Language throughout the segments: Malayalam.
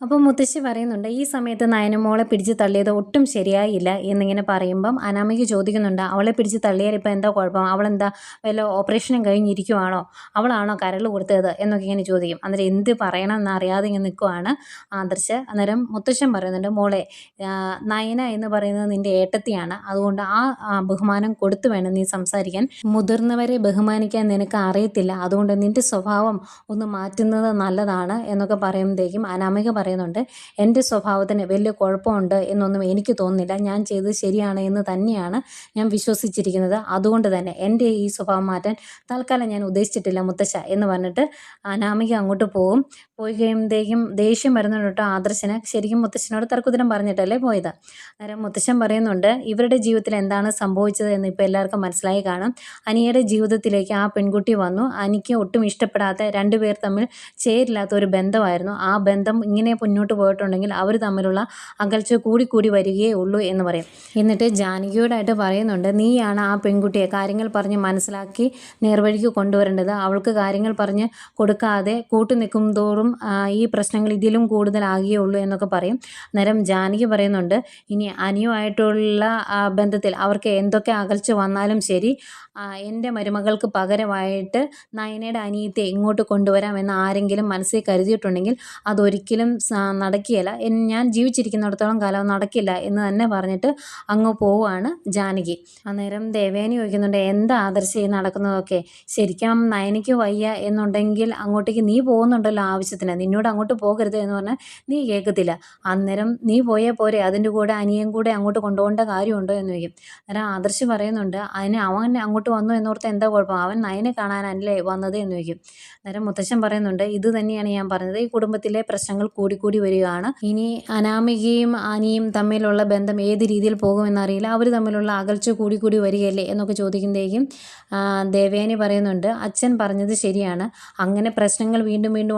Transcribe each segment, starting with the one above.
അപ്പോൾ മുത്തശ്ശി പറയുന്നുണ്ട് ഈ സമയത്ത് നയനമോളെ പിടിച്ച് തള്ളിയത് ഒട്ടും ശരിയായില്ല എന്നിങ്ങനെ പറയുമ്പം അനാമയ്ക്ക് ചോദിക്കുന്നുണ്ട് അവളെ പിടിച്ച് തള്ളിയാൽ ഇപ്പോൾ എന്താ കുഴപ്പം? അവളെന്താ വല്ല ഓപ്പറേഷനും കഴിഞ്ഞിരിക്കുവാണോ? അവളാണോ കരൾ കൊടുത്തത്? എന്നൊക്കെ ഇങ്ങനെ ചോദിക്കും. അന്നേരം എന്ത് പറയണം എന്നറിയാതെ ഇങ്ങനെ നിൽക്കുവാണ് ആദർശ്. അന്നേരം മുത്തശ്ശൻ പറയുന്നുണ്ട് മോളെ നയന എന്ന് പറയുന്നത് നിന്റെ ഏട്ടത്തിയാണ്. അതുകൊണ്ട് ആ ബഹുമാനം കൊടുത്തു വേണം നീ സംസാരിക്കാൻ. മുതിർന്നവരെ ബഹുമാനിക്കാൻ നിനക്ക് അറിയത്തില്ല. അതുകൊണ്ട് നിന്റെ സ്വഭാവം ഒന്ന് മാറ്റുന്നത് നല്ലതാണ് എന്നൊക്കെ പറയുമ്പോഴത്തേക്കും അനാമിക പറയുന്നുണ്ട് എന്റെ സ്വഭാവത്തിന് വലിയ കുഴപ്പമുണ്ട് എന്നൊന്നും എനിക്ക് തോന്നുന്നില്ല. ഞാൻ ചെയ്തത് ശരിയാണ് എന്ന് തന്നെയാണ് ഞാൻ വിശ്വസിച്ചിരിക്കുന്നത്. അതുകൊണ്ട് തന്നെ എന്റെ ഈ സ്വഭാവം മാറ്റാൻ തൽക്കാലം ഞാൻ ഉദ്ദേശിച്ചിട്ടില്ല മുത്തശ്ശ എന്ന് പറഞ്ഞിട്ട് അനാമിക അങ്ങോട്ട് പോകും. പോയി ദേഹം ദേഷ്യം വരുന്നുണ്ട് കേട്ടോ ആദർശന്. ശരിക്കും മുത്തശ്ശനോട് തർക്കുത്തരം പറഞ്ഞിട്ടല്ലേ പോയത്? അന്നേരം മുത്തശ്ശൻ പറയുന്നുണ്ട് ഇവരുടെ ജീവിതത്തിൽ എന്താണ് സംഭവിച്ചത് എന്ന് ഇപ്പോൾ എല്ലാവർക്കും മനസ്സിലായി കാണും. അനിയുടെ ജീവിതത്തിലേക്ക് ആ പെൺകുട്ടി വന്നു. അനിക്ക് ഒട്ടും ഇഷ്ടപ്പെടാത്ത രണ്ടുപേർ തമ്മിൽ ചേരില്ലാത്ത ഒരു ബന്ധമായിരുന്നു. ആ ബന്ധം ഇങ്ങനെ മുന്നോട്ട് പോയിട്ടുണ്ടെങ്കിൽ അവർ തമ്മിലുള്ള അകൽച്ച കൂടി കൂടി വരികയേ ഉള്ളൂ എന്ന് പറയും. എന്നിട്ട് ജാനകിയോടായിട്ട് പറയുന്നുണ്ട് നീയാണ് ആ പെൺകുട്ടിയെ കാര്യങ്ങൾ പറഞ്ഞ് മനസ്സിലാക്കി നേർവഴിക്ക് കൊണ്ടുവരേണ്ടത്. അവൾക്ക് കാര്യങ്ങൾ പറഞ്ഞ് കൊടുക്കാതെ കൂട്ടു നിൽക്കും തോറും ആ, ഈ പ്രശ്നങ്ങൾ ഇതിലും കൂടുതലാകുകയേ ഉള്ളൂ എന്നൊക്കെ പറയും. അന്നേരം ജാനകി പറയുന്നുണ്ട് ഇനി അനിയുമായിട്ടുള്ള ബന്ധത്തിൽ അവർക്ക് എന്തൊക്കെ അകൽച്ച വന്നാലും ശരി എന്റെ മരുമകൾക്ക് പകരമായിട്ട് നയനയുടെ അനിയത്തെ ഇങ്ങോട്ട് കൊണ്ടുവരാം എന്ന് ആരെങ്കിലും മനസ്സിൽ കരുതിയിട്ടുണ്ടെങ്കിൽ അതൊരിക്കലും നടക്കുകയില്ല. ഞാൻ ജീവിച്ചിരിക്കുന്നിടത്തോളം കാലം നടക്കില്ല എന്ന് തന്നെ പറഞ്ഞിട്ട് അങ്ങ് പോവുകയാണ് ജാനകി. അന്നേരം ദേവേനി ചോദിക്കുന്നുണ്ട് എന്താ ആദർശം നടക്കുന്നതൊക്കെ? ശരിക്കും നയനയ്ക്ക് വയ്യ എന്നുണ്ടെങ്കിൽ അങ്ങോട്ടേക്ക് നീ പോകുന്നുണ്ടല്ലോ ആവശ്യത്തിന്. നിന്നോട് അങ്ങോട്ട് പോകരുത് എന്ന് പറഞ്ഞാൽ നീ കേൾക്കത്തില്ല. അന്നേരം നീ പോയേ പോരെ അതിന്റെ കൂടെ അനിയൻ കൂടെ അങ്ങോട്ട് കൊണ്ടുപോകേണ്ട കാര്യമുണ്ടോ എന്ന് ചോദിക്കും. അന്നേരം ആദർശ് പറയുന്നുണ്ട് അതിന് അവൻ അങ്ങോട്ട് വന്നു എന്നോർത്ത് എന്താ കുഴപ്പം? അവൻ നയനെ കാണാനല്ലേ വന്നത്? എന്ന് ചോദിക്കും. അന്നേരം മുത്തശ്ശൻ പറയുന്നുണ്ട് ഇത് തന്നെയാണ് ഞാൻ പറഞ്ഞത്. ഈ കുടുംബത്തിലെ പ്രശ്നങ്ങൾ കൂടിക്കൂടി വരികയാണ്. ഇനി അനാമികയും അനിയും തമ്മിലുള്ള ബന്ധം ഏത് രീതിയിൽ പോകുമെന്നറിയില്ല. അവർ തമ്മിലുള്ള അകൽച്ച കൂടിക്കൂടി വരികയല്ലേ? എന്നൊക്കെ ചോദിക്കുമ്പോഴേക്കും ദേവേനി പറയുന്നുണ്ട് അച്ഛൻ പറഞ്ഞത് ശരിയാണ്. അങ്ങനെ പ്രശ്നങ്ങൾ വീണ്ടും വീണ്ടും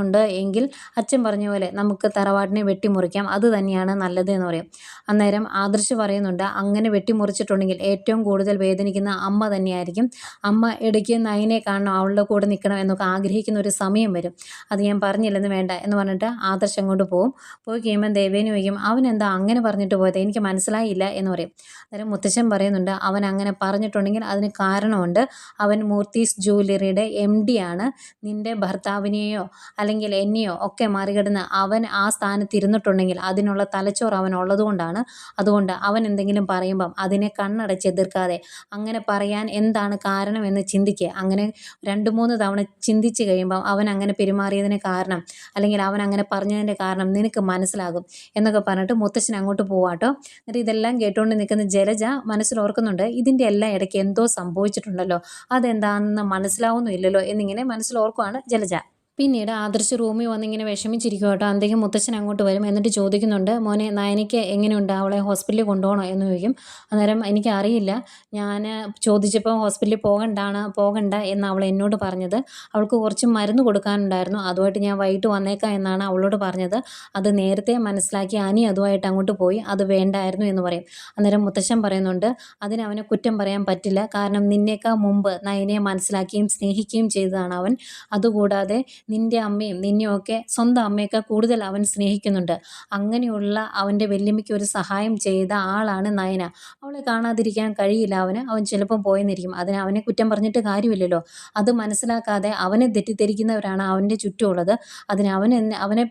ഉണ്ടാകുന്നുണ്ട് എങ്കിൽ അച്ഛൻ പറഞ്ഞ പോലെ നമുക്ക് തറവാടിനെ വെട്ടിമുറിക്കാം. അത് തന്നെയാണ് നല്ലത് എന്ന് പറയും. അന്നേരം ആദർശ് പറയുന്നുണ്ട് അങ്ങനെ വെട്ടിമുറിച്ചിട്ടുണ്ടെങ്കിൽ ഏറ്റവും കൂടുതൽ വേദനിക്കുന്ന അമ്മ തന്നെയായിരിക്കും. അമ്മ ഇടയ്ക്ക് നയനെ കാണണം അവളുടെ കൂടെ നിൽക്കണം എന്നൊക്കെ ആഗ്രഹിക്കുന്ന ഒരു സമയം വരും. അത് ഞാൻ പറഞ്ഞില്ലെന്ന് വേണ്ട എന്ന് പറഞ്ഞിട്ട് ആദർശ് അങ്ങോട്ട് പോകും. പോയി കഴിയുമ്പോൾ ദേവേനി ചോദിക്കും അവൻ എന്താ അങ്ങനെ പറഞ്ഞിട്ട് പോയത്? എനിക്ക് മനസ്സിലായില്ല എന്ന് പറയും. അന്നേരം മുത്തശ്ശൻ പറയുന്നുണ്ട് അവൻ അങ്ങനെ പറഞ്ഞിട്ടുണ്ടെങ്കിൽ അതിന് കാരണമുണ്ട്. അവൻ മൂർത്തീസ് ജുവലറിയുടെ എം ഡി ആണ്. നിന്റെ ഭർത്താവിനെയോ അല്ലെങ്കിൽ എന്നെയോ ഒക്കെ മറികടന്ന് അവൻ ആ സ്ഥാനത്ത് ഇരുന്നിട്ടുണ്ടെങ്കിൽ അതിനുള്ള തലച്ചോറ് അവൻ ഉള്ളതുകൊണ്ടാണ് അതുകൊണ്ട് അവൻ എന്തെങ്കിലും പറയുമ്പം അതിനെ കണ്ണടച്ച് എതിർക്കാതെ അങ്ങനെ പറയാൻ എന്താണ് കാരണം എന്ന് ചിന്തിക്കുക അങ്ങനെ രണ്ട് മൂന്ന് തവണ ചിന്തിച്ച് കഴിയുമ്പം അവൻ അങ്ങനെ പെരുമാറിയതിന് കാരണം അല്ലെങ്കിൽ അവൻ അങ്ങനെ പറഞ്ഞതിന്റെ കാരണം നിനക്ക് മനസ്സിലാകും എന്നൊക്കെ പറഞ്ഞിട്ട് മുത്തശ്ശൻ അങ്ങോട്ട് പോവാട്ടോ എന്നിട്ട് ഇതെല്ലാം കേട്ടുകൊണ്ട് നിൽക്കുന്ന ജലജ മനസ്സിൽ ഓർക്കുന്നുണ്ട് ഇതിന്റെ എല്ലാം ഇടയ്ക്ക് എന്തോ സംഭവിച്ചിട്ടുണ്ടല്ലോ. അതെന്താണെന്ന് മനസ്സിലാവുന്നില്ലല്ലോ എന്നിങ്ങനെ മനസ്സിൽ ഓർക്കുവാണ് ജലജ. പിന്നീട് ആദർശ് റൂമിൽ വന്നിങ്ങനെ വിഷമിച്ചിരിക്കും കേട്ടോ. അന്തേക്കും മുത്തച്ഛൻ അങ്ങോട്ട് വരും എന്നിട്ട് ചോദിക്കുന്നുണ്ട് മോനെ നയനിക്ക് എങ്ങനെയുണ്ട്? അവളെ ഹോസ്പിറ്റലിൽ കൊണ്ടുപോകണോ? എന്ന് ചോദിക്കും. അന്നേരം എനിക്കറിയില്ല. ഞാൻ ചോദിച്ചപ്പോൾ ഹോസ്പിറ്റലിൽ പോകണ്ടാണ് പോകണ്ട എന്ന് അവൾ എന്നോട് പറഞ്ഞത്. അവൾക്ക് കുറച്ച് മരുന്ന് കൊടുക്കാനുണ്ടായിരുന്നു. അതുമായിട്ട് ഞാൻ വൈകിട്ട് വന്നേക്കാം എന്നാണ് അവളോട് പറഞ്ഞത്. അത് നേരത്തെ മനസ്സിലാക്കി അനി അതുമായിട്ട് അങ്ങോട്ട് പോയി. അത് വേണ്ടായിരുന്നു എന്ന് പറയും. അന്നേരം മുത്തശ്ശൻ പറയുന്നുണ്ട് അതിന് അവനെ കുറ്റം പറയാൻ പറ്റില്ല. കാരണം നിന്നേക്കാൾ മുമ്പ് നയനെ മനസ്സിലാക്കുകയും സ്നേഹിക്കുകയും ചെയ്തതാണ് അവൻ. അതുകൂടാതെ നിന്റെ അമ്മയും നിന്നെയൊക്കെ സ്വന്തം അമ്മയൊക്കെ കൂടുതൽ അവൻ സ്നേഹിക്കുന്നുണ്ട്. അങ്ങനെയുള്ള അവന്റെ വല്യമ്മയ്ക്ക് ഒരു സഹായം ചെയ്ത ആളാണ് നയന. അവളെ കാണാതിരിക്കാൻ കഴിയില്ല. അവന് അവൻ ചിലപ്പം പോയെന്നിരിക്കും. അതിന് അവനെ കുറ്റം പറഞ്ഞിട്ട് കാര്യമില്ലല്ലോ. അത് മനസ്സിലാക്കാതെ അവനെ തെറ്റിദ്ധരിക്കുന്നവരാണ് അവന്റെ ചുറ്റുമുള്ളത്. അതിന് അവൻ അവനെ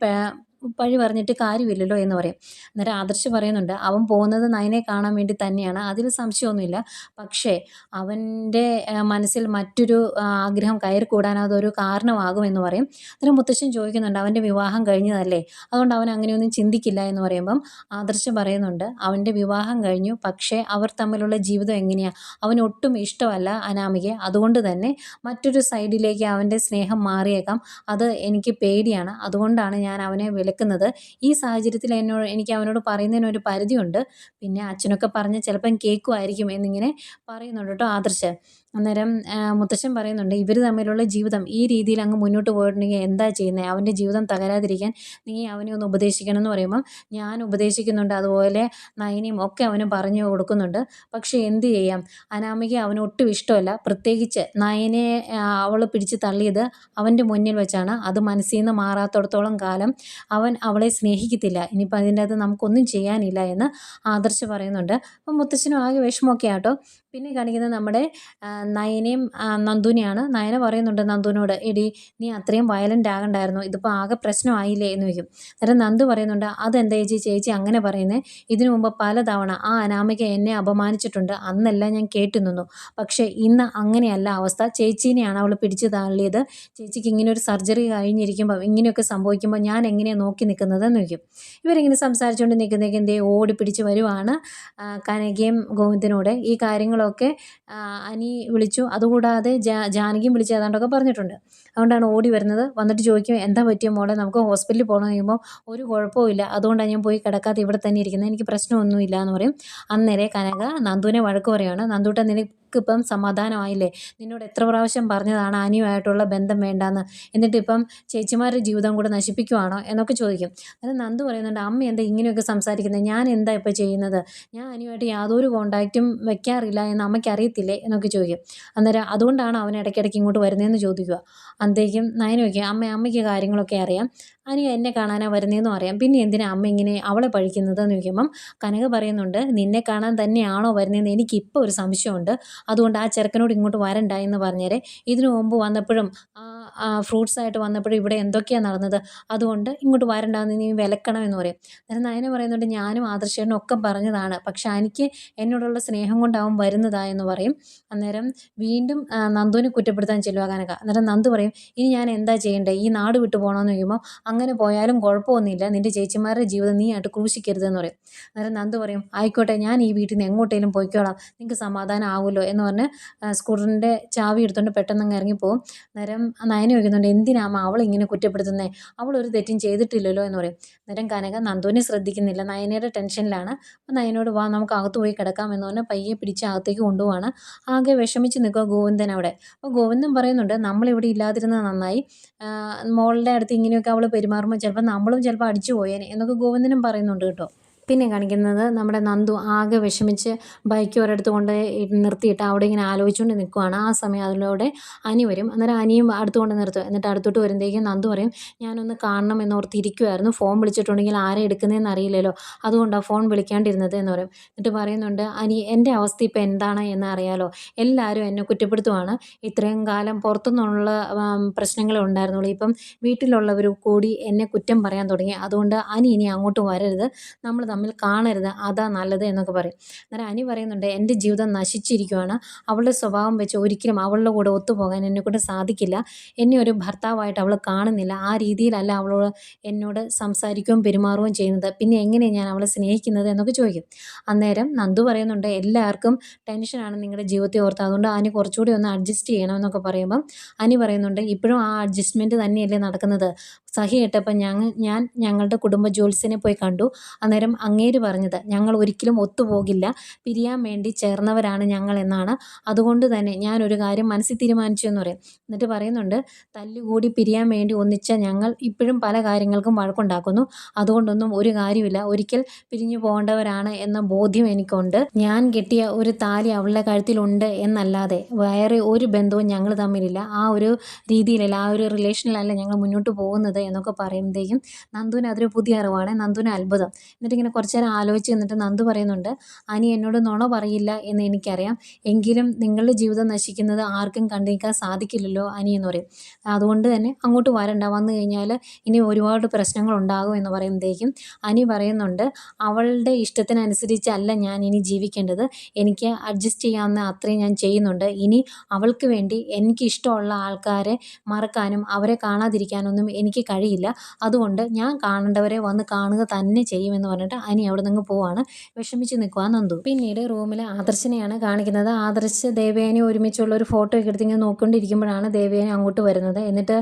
പഴി പറഞ്ഞിട്ട് കാര്യമില്ലല്ലോ എന്ന് പറയും. അന്നേരം ആദർശ് പറയുന്നുണ്ട് അവൻ പോകുന്നത് നയനെ കാണാൻ വേണ്ടി തന്നെയാണ്. അതിൽ സംശയമൊന്നുമില്ല. പക്ഷേ അവന്റെ മനസ്സിൽ മറ്റൊരു ആഗ്രഹം കയറി കൂടാൻ അതൊരു കാരണമാകുമെന്ന് പറയും. അന്നേരം മുത്തശ്ശൻ ചോദിക്കുന്നുണ്ട് അവന്റെ വിവാഹം കഴിഞ്ഞതല്ലേ? അതുകൊണ്ട് അവൻ അങ്ങനെയൊന്നും ചിന്തിക്കില്ല എന്ന് പറയുമ്പം ആദർശ് പറയുന്നുണ്ട് അവന്റെ വിവാഹം കഴിഞ്ഞു. പക്ഷേ അവർ തമ്മിലുള്ള ജീവിതം എങ്ങനെയാണ് അവന് ഒട്ടും ഇഷ്ടമല്ല അനാമികയെ. അതുകൊണ്ട് തന്നെ മറ്റൊരു സൈഡിലേക്ക് അവന്റെ സ്നേഹം മാറിയേക്കാം. അത് എനിക്ക് പേടിയാണ്. അതുകൊണ്ടാണ് ഞാൻ അവനെ വിലക്കുന്നത് ഈ സാഹചര്യത്തിൽ എന്നോട് എനിക്ക് അവനോട് പറയുന്നതിന് ഒരു പരിധിയുണ്ട്. പിന്നെ അച്ഛനൊക്കെ പറഞ്ഞ് ചിലപ്പം കേൾക്കുമായിരിക്കും എന്നിങ്ങനെ പറയുന്നുണ്ട് കേട്ടോ ആദർശ്. അന്നേരം മുത്തശ്ശൻ പറയുന്നുണ്ട് ഇവർ തമ്മിലുള്ള ജീവിതം ഈ രീതിയിൽ അങ്ങ് മുന്നോട്ട് പോയിട്ടുണ്ടെങ്കിൽ എന്താ ചെയ്യുന്നത് അവന്റെ ജീവിതം തകരാതിരിക്കാൻ നീ അവനെ ഒന്ന് ഉപദേശിക്കണം എന്ന് പറയുമ്പം ഞാൻ ഉപദേശിക്കുന്നുണ്ട്. അതുപോലെ നയനയും ഒക്കെ അവന് പറഞ്ഞു കൊടുക്കുന്നുണ്ട്. പക്ഷേ എന്ത് ചെയ്യാം? അനാമിക അവന് ഒട്ടും ഇഷ്ടമല്ല. പ്രത്യേകിച്ച് നയനെ അവൾ പിടിച്ച് തള്ളിയത് അവന്റെ മുന്നിൽ വെച്ചാണ്. അത് മനസ്സിൽ നിന്ന് മാറാത്തിടത്തോളം കാലം അവൻ അവളെ സ്നേഹിക്കത്തില്ല. ഇനിയിപ്പോൾ അതിന്റെ അകത്ത് നമുക്കൊന്നും ചെയ്യാനില്ല എന്ന് ആദർശ് പറയുന്നുണ്ട്. അപ്പം മുത്തശ്ശനും ആകെ വിഷമമൊക്കെ ആട്ടോ പിന്നെ കാണിക്കുന്നത് നമ്മുടെ നയനയും നന്ദുനെയാണ്. നയന പറയുന്നുണ്ട് നന്ദുവിനോട് എടി നീ അത്രയും വയലന്റ് ആകണ്ടായിരുന്നു. ഇതിപ്പോൾ ആകെ പ്രശ്നമായില്ലേ? എന്ന് ചോദിക്കും. അന്നേരം നന്ദു പറയുന്നുണ്ട് അതെന്താ ചേച്ചി? ചേച്ചി അങ്ങനെ പറയുന്നത് ഇതിനു മുമ്പ് പലതവണ ആ അനാമിക എന്നെ അപമാനിച്ചിട്ടുണ്ട്. അന്നെല്ലാം ഞാൻ കേട്ടു നിന്നു. പക്ഷേ ഇന്ന് അങ്ങനെയല്ല അവസ്ഥ. ചേച്ചീനെയാണ് അവൾ പിടിച്ചു തള്ളിയത്. ചേച്ചിക്ക് ഇങ്ങനെ ഒരു സർജറി കഴിഞ്ഞിരിക്കുമ്പോൾ ഇങ്ങനെയൊക്കെ സംഭവിക്കുമ്പോൾ ഞാൻ എങ്ങനെയാണ് നോക്കി നിൽക്കുന്നത് എന്ന് ചോദിക്കും. ഇവരിങ്ങനെ സംസാരിച്ചുകൊണ്ട് നിൽക്കുന്നേക്ക് ഓടി പിടിച്ച് വരുവാണ് കനകയും ഗോവിന്ദനോട് ഈ കാര്യങ്ങളൊക്കെ അനി വിളിച്ചു. അതുകൂടാതെ ജാ ജാനകിയും വിളിച്ച് ഏതാണ്ടൊക്കെ പറഞ്ഞിട്ടുണ്ട്. അതുകൊണ്ടാണ് ഓടി വരുന്നത്. വന്നിട്ട് ചോദിക്കും എന്താ പറ്റിയ മോളെ? നമുക്ക് ഹോസ്പിറ്റലിൽ പോകണം കഴിയുമ്പോൾ ഒരു കുഴപ്പമില്ല അതുകൊണ്ടാണ് ഞാൻ പോയി കിടക്കാതെ ഇവിടെ തന്നെ ഇരിക്കുന്നത് എനിക്ക് പ്രശ്നമൊന്നുമില്ല എന്ന് പറയും. അന്നേരെ കനക നന്ദുവിനെ വഴക്ക് പറയുകയാണ് നന്ദൂട്ട നിനക്കിപ്പം സമാധാനമായില്ലേ? നിന്നോട് എത്ര പ്രാവശ്യം പറഞ്ഞതാണ് ആനിയുമായിട്ടുള്ള ബന്ധം വേണ്ടാന്ന്? എന്നിട്ട് ഇപ്പം ചേച്ചിമാരുടെ ജീവിതം കൂടെ നശിപ്പിക്കുവാണോ? എന്നൊക്കെ ചോദിക്കും. അത് നന്ദു പറയുന്നുണ്ട് അമ്മ എന്താ ഇങ്ങനെയൊക്കെ സംസാരിക്കുന്നത് ഞാൻ എന്താ ഇപ്പം ചെയ്യുന്നത്? ഞാൻ ആനിയുമായിട്ട് യാതൊരു കോണ്ടാക്റ്റും വെക്കാറില്ല എന്ന് അമ്മയ്ക്ക് അറിയത്തില്ലേ? എന്നൊക്കെ ചോദിക്കും. അന്നേരം അതുകൊണ്ടാണ് അവൻ ഇടയ്ക്കിടയ്ക്ക് ഇങ്ങോട്ട് വരുന്നതെന്ന് ചോദിക്കുക. അന്തേക്കും നയനൊക്കെ അമ്മ അമ്മയ്ക്ക് കാര്യങ്ങളൊക്കെ അറിയാം. അനി എന്നെ കാണാനാണ് വരുന്നതെന്നും അറിയാം പിന്നെ എന്തിനാ അമ്മ ഇങ്ങനെ അവളെ പഴിക്കുന്നതെന്ന് ചോദിക്കുമ്പം കനക പറയുന്നുണ്ട് നിന്നെ കാണാൻ തന്നെയാണോ വരുന്നതെന്ന് എനിക്കിപ്പോൾ ഒരു സംശയമുണ്ട്. അതുകൊണ്ട് ആ ചെറുക്കനോട് ഇങ്ങോട്ട് വരണ്ട എന്ന് പറഞ്ഞേരെ. ഇതിനു മുമ്പ് വന്നപ്പോഴും ഫ്രൂട്ട്സ് ആയിട്ട് വന്നപ്പോഴും ഇവിടെ എന്തൊക്കെയാണ് നടന്നത്? അതുകൊണ്ട് ഇങ്ങോട്ട് വരണ്ടാന്ന് നീ വിലക്കണം എന്ന് പറയും. അന്നേരം നയന പറയുന്നുണ്ട് ഞാനും ആദർശേനും ഒക്കെ പറഞ്ഞതാണ്. പക്ഷെ എനിക്ക് എന്നോടുള്ള സ്നേഹം കൊണ്ടാവും വരുന്നതാ എന്ന് പറയും. അന്നേരം വീണ്ടും നന്ദുവിനെ കുറ്റപ്പെടുത്താൻ ചെല്ലുക കനക അന്നേരം നന്ദു പറയും ഇനി ഞാൻ എന്താ ചെയ്യേണ്ടത് ഈ നാട് വിട്ടു പോകണമെന്ന് ചോദിക്കുമ്പോൾ അങ്ങനെ പോയാലും കുഴപ്പമൊന്നുമില്ല. നിന്റെ ചേച്ചിമാരുടെ ജീവിതം നീ ആയിട്ട് ക്രൂശിക്കരുതെന്ന് പറയും. അന്നേരം നന്ദു പറയും ആയിക്കോട്ടെ ഞാൻ ഈ വീട്ടിൽ നിന്ന് എങ്ങോട്ടേലും പോയിക്കോളാം. നിങ്ങൾക്ക് സമാധാനം ആവുമല്ലോ. എന്ന് പറഞ്ഞ് സ്കൂട്ടറിന്റെ ചാവി എടുത്തുകൊണ്ട് പെട്ടെന്ന് അങ്ങ് ഇറങ്ങിപ്പോവും. അന്നേരം നയന ചോദിക്കുന്നുണ്ട് എന്തിനാമ കുറ്റപ്പെടുത്തുന്നത് അവൾ ഒരു തെറ്റും ചെയ്തിട്ടില്ലല്ലോ എന്ന് പറയും. അന്നേരം കനക നന്ദുവിനെ ശ്രദ്ധിക്കുന്നില്ല നയനയുടെ ടെൻഷനിലാണ്. അപ്പോൾ നയനോട് വാ നമുക്ക് അകത്ത് പോയി കിടക്കാം എന്ന് പറഞ്ഞ് പയ്യെ പിടിച്ച് അകത്തേക്ക് കൊണ്ടുപോവാണ്. ആകെ വിഷമിച്ച് നിൽക്കുക ഗോവിന്ദൻ അവിടെ. അപ്പോൾ ഗോവിന്ദൻ പറയുന്നുണ്ട് നമ്മളിവിടെ ഇല്ലാതിരുന്നത് നന്നായി. മോളുടെ അടുത്ത് ഇങ്ങനെയൊക്കെ അവൾ പെരുമാറുമ്പോൾ ചിലപ്പോൾ നമ്മളും ചിലപ്പോൾ അടിച്ചു പോയേനെ എന്നൊക്കെ ഗോവിന്ദനും പറയുന്നുണ്ട് കേട്ടോ. പിന്നെ കാണിക്കുന്നത് നമ്മുടെ നന്ദു ആകെ വിഷമിച്ച് ബൈക്ക് ഒരിടത്ത് കൊണ്ട് നിർത്തിയിട്ട് അവിടെ ഇങ്ങനെ ആലോചിച്ചുകൊണ്ട് നിൽക്കുവാണ്. ആ സമയം അതിലൂടെ അനി വരും. അന്നേരം അനിയും അടുത്ത് കൊണ്ട് നിർത്തും. എന്നിട്ട് അടുത്തോട്ട് വരുമ്പോഴേക്കും നന്ദു പറയും ഞാനൊന്ന് കാണണം എന്നോർത്ത് ഇരിക്കുമായിരുന്നു ഫോൺ വിളിച്ചിട്ടുണ്ടെങ്കിൽ ആരെ എടുക്കുന്നതെന്ന് അറിയില്ലല്ലോ. അതുകൊണ്ടാണ് ഫോൺ വിളിക്കാണ്ടിരുന്നത് എന്ന് പറയും. എന്നിട്ട് പറയുന്നുണ്ട് അനി എന്റെ അവസ്ഥ ഇപ്പോൾ എന്താണ് എന്ന് അറിയാലോ. എല്ലാവരും എന്നെ കുറ്റപ്പെടുത്തുവാണ്. ഇത്രയും കാലം പുറത്തുനിന്നുള്ള പ്രശ്നങ്ങൾ ഉണ്ടായിരുന്നുള്ളൂ. ഇപ്പം വീട്ടിലുള്ളവർ കൂടി എന്നെ കുറ്റം പറയാൻ തുടങ്ങി. അതുകൊണ്ട് അനി ഇനി അങ്ങോട്ട് വരരുത്. നമ്മൾ തമ്മിൽ കാണരുത്. അതാ നല്ലത് എന്നൊക്കെ പറയും. അന്നേരം അനി പറയുന്നുണ്ട് എന്റെ ജീവിതം നശിച്ചിരിക്കുവാണ്. അവളുടെ സ്വഭാവം വെച്ച് ഒരിക്കലും അവളുടെ കൂടെ ഒത്തുപോകാൻ എന്നെക്കൊണ്ട് സാധിക്കില്ല. എന്നെ ഒരു ഭർത്താവായിട്ട് അവൾ കാണുന്നില്ല. ആ രീതിയിലല്ല അവളോട് എന്നോട് സംസാരിക്കുകയും പെരുമാറുകയും ചെയ്യുന്നത്. പിന്നെ എങ്ങനെയാണ് ഞാൻ അവളെ സ്നേഹിക്കുന്നത്? എന്നൊക്കെ ചോദിക്കും. അന്നേരം നന്ദു പറയുന്നുണ്ട് എല്ലാവർക്കും ടെൻഷനാണ് നിങ്ങളുടെ ജീവിതത്തെ ഓർത്ത്. അതുകൊണ്ട് അനി കുറച്ചുകൂടി ഒന്ന് അഡ്ജസ്റ്റ് ചെയ്യണം എന്നൊക്കെ പറയുമ്പം അനി പറയുന്നുണ്ട് ഇപ്പോഴും ആ അഡ്ജസ്റ്റ്മെന്റ് തന്നെയല്ലേ നടക്കുന്നത്? സഹി ഇട്ടപ്പോൾ ഞങ്ങൾ ഞാൻ ഞങ്ങളുടെ കുടുംബ ജോത്സ്യനെ പോയി കണ്ടു. അന്നേരം അങ്ങേര് പറഞ്ഞത് ഞങ്ങൾ ഒരിക്കലും ഒത്തുപോകില്ല. പിരിയാൻ വേണ്ടി ചേർന്നവരാണ് ഞങ്ങൾ എന്നാണ്. അതുകൊണ്ട് തന്നെ ഞാനൊരു കാര്യം മനസ്സിൽ തീരുമാനിച്ചു എന്ന് പറയും. എന്നിട്ട് പറയുന്നുണ്ട് തല്ലുകൂടി പിരിയാൻ വേണ്ടി ഒന്നിച്ച ഞങ്ങൾ ഇപ്പോഴും പല കാര്യങ്ങൾക്കും വഴക്കുണ്ടാക്കുന്നു. അതുകൊണ്ടൊന്നും ഒരു കാര്യമില്ല. ഒരിക്കൽ പിരിഞ്ഞു പോകേണ്ടവരാണ് എന്ന ബോധ്യം എനിക്കുണ്ട്. ഞാൻ കെട്ടിയ ഒരു താലി അവളുടെ കഴുത്തിലുണ്ട് എന്നല്ലാതെ വേറെ ഒരു ബന്ധവും ഞങ്ങൾ തമ്മിലില്ല. ആ ഒരു രീതിയിലല്ല ആ ഒരു റിലേഷനിലല്ല ഞങ്ങൾ മുന്നോട്ട് പോകുന്നത് എന്നൊക്കെ പറയുമ്പോഴത്തേക്കും നന്ദുവിന് അതൊരു പുതിയ അറിവാണ്. നന്ദുവിന് അത്ഭുതം. എന്നിട്ട് ഇങ്ങനെ കുറച്ച് നേരം ആലോചിച്ച് നിന്നിട്ട് നന്ദു പറയുന്നുണ്ട് അനി എന്നോട് നുണ പറയില്ല എന്ന് എനിക്കറിയാം. എങ്കിലും നിങ്ങളുടെ ജീവിതം നശിക്കുന്നത് ആർക്കും കണ്ടിരിക്കാൻ സാധിക്കില്ലല്ലോ അനി എന്ന് പറയും. അതുകൊണ്ട് തന്നെ അങ്ങോട്ട് വരണ്ട. വന്നു കഴിഞ്ഞാൽ ഇനി ഒരുപാട് പ്രശ്നങ്ങൾ ഉണ്ടാകും എന്ന് പറയുമ്പോഴത്തേക്കും അനി പറയുന്നുണ്ട് അവളുടെ ഇഷ്ടത്തിനനുസരിച്ചല്ല ഞാൻ ഇനി ജീവിക്കേണ്ടത്. എനിക്ക് അഡ്ജസ്റ്റ് ചെയ്യാവുന്ന അത്രയും ഞാൻ ചെയ്യുന്നുണ്ട്. ഇനി അവൾക്ക് വേണ്ടി എനിക്ക് ഇഷ്ടമുള്ള ആൾക്കാരെ മറക്കാനും അവരെ കാണാതിരിക്കാനൊന്നും എനിക്ക് കഴിയില്ല. അതുകൊണ്ട് ഞാൻ കാണേണ്ടവരെ വന്ന് കാണുക തന്നെ ചെയ്യുമെന്ന് പറഞ്ഞിട്ട് അനി അവിടെ നിന്ന് പോവാണ്. വിഷമിച്ച് നിൽക്കുക നന്ദു. പിന്നീട് റൂമിൽ ആദർശനെയാണ് കാണിക്കുന്നത്. ആദർശ് ദേവയാനി ഒരുമിച്ചുള്ള ഒരു ഫോട്ടോ ഒക്കെ എടുത്ത് ഇങ്ങനെ നോക്കിക്കൊണ്ടിരിക്കുമ്പോഴാണ് ദേവയാനി അങ്ങോട്ട് വരുന്നത്. എന്നിട്ട്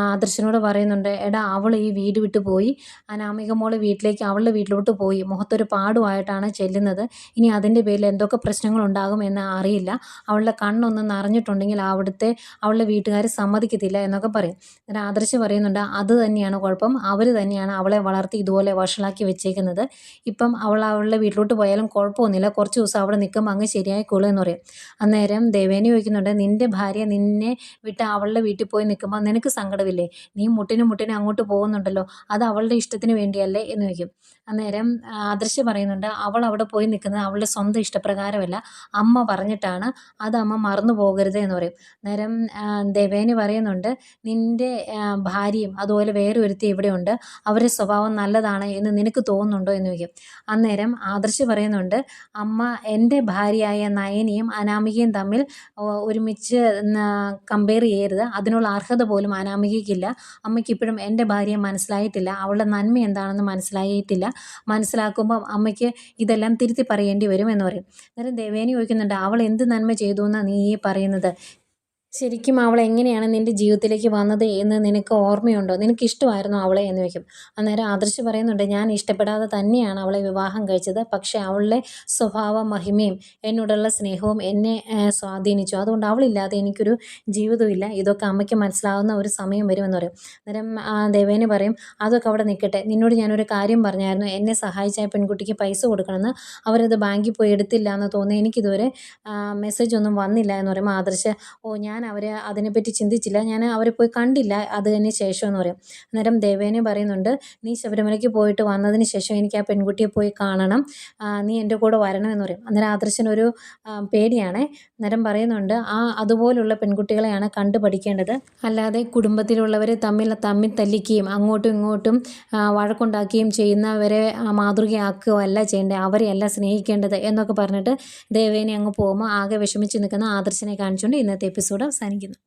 ആദർശനോട് പറയുന്നുണ്ട് എടാ അവൾ ഈ വീട് വിട്ട് പോയി. അനാമിക മോൾ വീട്ടിലേക്ക് അവളുടെ വീട്ടിലോട്ട് പോയി. മുഖത്തൊരു പാടുമായിട്ടാണ് ചെല്ലുന്നത്. ഇനി അതിന്റെ പേരിൽ എന്തൊക്കെ പ്രശ്നങ്ങളുണ്ടാകും എന്ന് അറിയില്ല. അവളുടെ കണ്ണൊന്ന് നിറഞ്ഞിട്ടുണ്ടെങ്കിൽ അവിടുത്തെ അവളുടെ വീട്ടുകാർ സമ്മതിക്കത്തില്ല എന്നൊക്കെ പറയും. എന്നിട്ട് ആദർശ് പറയുന്നുണ്ട് അത് തന്നെയാണ് കുഴപ്പം. അവർ തന്നെയാണ് അവളെ വളർത്തി ഇതുപോലെ വഷളാക്കി വെച്ചേക്കുന്നത്. ഇപ്പം അവൾ അവളുടെ വീട്ടിലോട്ട് പോയാലും കുഴപ്പമൊന്നുമില്ല. കുറച്ച് ദിവസം അവിടെ നിൽക്കുമ്പോൾ അങ്ങ് ശരിയായിക്കോളും എന്ന് പറയും. അന്നേരം ദേവേനി ചോദിക്കുന്നുണ്ട് നിന്റെ ഭാര്യ നിന്നെ വിട്ട് അവളുടെ വീട്ടിൽ പോയി നിൽക്കുമ്പോൾ നിനക്ക് സങ്കടമില്ലേ? നീ മുട്ടിനും മുട്ടിനും അങ്ങോട്ട് പോകുന്നുണ്ടല്ലോ അത് അവളുടെ ഇഷ്ടത്തിന് വേണ്ടിയല്ലേ? എന്ന് ചോദിക്കും. അന്നേരം ആദർശ പറയുന്നുണ്ട് അവൾ അവിടെ പോയി നിൽക്കുന്നത് അവളുടെ സ്വന്തം ഇഷ്ടപ്രകാരമല്ല. അമ്മ പറഞ്ഞിട്ടാണ് അത് അമ്മ മറന്നു പോകരുത് എന്ന് പറയും. അന്നേരം ദേവേനി പറയുന്നുണ്ട് നിന്റെ ഭാര്യയും അതുപോലെ വേറെ ഒരുത്തി ഇവിടെയുണ്ട്. അവരുടെ സ്വഭാവം നല്ലതാണ് എന്ന് നിനക്ക് തോന്നുന്നുണ്ടോ? എന്ന് ചോദിക്കും. അന്നേരം ആദർശ് പറയുന്നുണ്ട് അമ്മ എന്റെ ഭാര്യയായ നയനിയും അനാമികയും തമ്മിൽ ഒരുമിച്ച് കമ്പയർ ചെയ്യരുത്. അതിനുള്ള അർഹത പോലും അനാമികയ്ക്കില്ല. അമ്മയ്ക്ക് ഇപ്പോഴും എന്റെ ഭാര്യയെ മനസ്സിലായിട്ടില്ല. അവളുടെ നന്മ എന്താണെന്ന് മനസ്സിലായിട്ടില്ല. മനസ്സിലാക്കുമ്പോൾ അമ്മയ്ക്ക് ഇതെല്ലാം തിരുത്തി പറയേണ്ടി വരും എന്ന് പറയും. അന്നേരം ദേവേനി ചോദിക്കുന്നുണ്ട് അവൾ എന്ത് നന്മ ചെയ്തു എന്നാണ് നീ ഈ പറയുന്നത്? ശരിക്കും അവൾ എങ്ങനെയാണ് നിന്റെ ജീവിതത്തിലേക്ക് വന്നത് എന്ന് നിനക്ക് ഓർമ്മയുണ്ടോ? നിനക്ക് ഇഷ്ടമായിരുന്നോ അവളെ എന്ന് വയ്ക്കും അന്നേരം ആദർശ് പറയുന്നുണ്ട് ഞാൻ ഇഷ്ടപ്പെടാതെ തന്നെയാണ് അവളെ വിവാഹം കഴിച്ചത്. പക്ഷേ അവളുടെ സ്വഭാവ മഹിമയും എന്നോടുള്ള സ്നേഹവും എന്നെ സ്വാധീനിച്ചു. അതുകൊണ്ട് അവളില്ലാതെ എനിക്കൊരു ജീവിതമില്ല ഇതൊക്കെ അമ്മയ്ക്ക് മനസ്സിലാവുന്ന ഒരു സമയം വരുമെന്ന് പറയും. അന്നേരം ദേവേനി പറയും അതൊക്കെ അവിടെ നിൽക്കട്ടെ. നിന്നോട് ഞാനൊരു കാര്യം പറഞ്ഞായിരുന്നു. എന്നെ സഹായിച്ച പെൺകുട്ടിക്ക് പൈസ കൊടുക്കണമെന്ന്. അവരത് ബാങ്കിൽ പോയി എടുത്തില്ല എന്ന് തോന്നി എനിക്കിതുവരെ മെസ്സേജ് ഒന്നും വന്നില്ല എന്ന് പറയുമ്പോൾ ആദർശ്. ഓ ഞാൻ അവരെ അതിനെപ്പറ്റി ചിന്തിച്ചില്ല. ഞാൻ അവരെ പോയി കണ്ടില്ല. അതിന് ശേഷം എന്ന് പറയും. അന്നേരം ദേവേനെ പറയുന്നുണ്ട് നീ ശബരിമലയ്ക്ക് പോയിട്ട് വന്നതിന് ശേഷം എനിക്ക് ആ പെൺകുട്ടിയെ പോയി കാണണം. നീ എന്റെ കൂടെ വരണം എന്ന് പറയും. അന്നേരം ആദർശനൊരു പേടിയാണേ. അന്നേരം പറയുന്നുണ്ട് ആ അതുപോലുള്ള പെൺകുട്ടികളെയാണ് കണ്ടു പഠിക്കേണ്ടത് അല്ലാതെ കുടുംബത്തിലുള്ളവരെ തമ്മിൽ തമ്മിൽ തല്ലിക്കുകയും അങ്ങോട്ടും ഇങ്ങോട്ടും വഴക്കുണ്ടാക്കുകയും ചെയ്യുന്നവരെ ആ, മാതൃകയാക്കുകയോ അല്ല ചെയ്യേണ്ടത്. അവരെയല്ല സ്നേഹിക്കേണ്ടത്. എന്നൊക്കെ പറഞ്ഞിട്ട് ദേവേനെ അങ്ങ് പോകുമ്പോൾ ആകെ വിഷമിച്ച് നിൽക്കുന്ന ആദർശനെ കാണിച്ചുകൊണ്ട് ഇന്നത്തെ എപ്പിസോഡ് അവസാനിക്കുന്നു.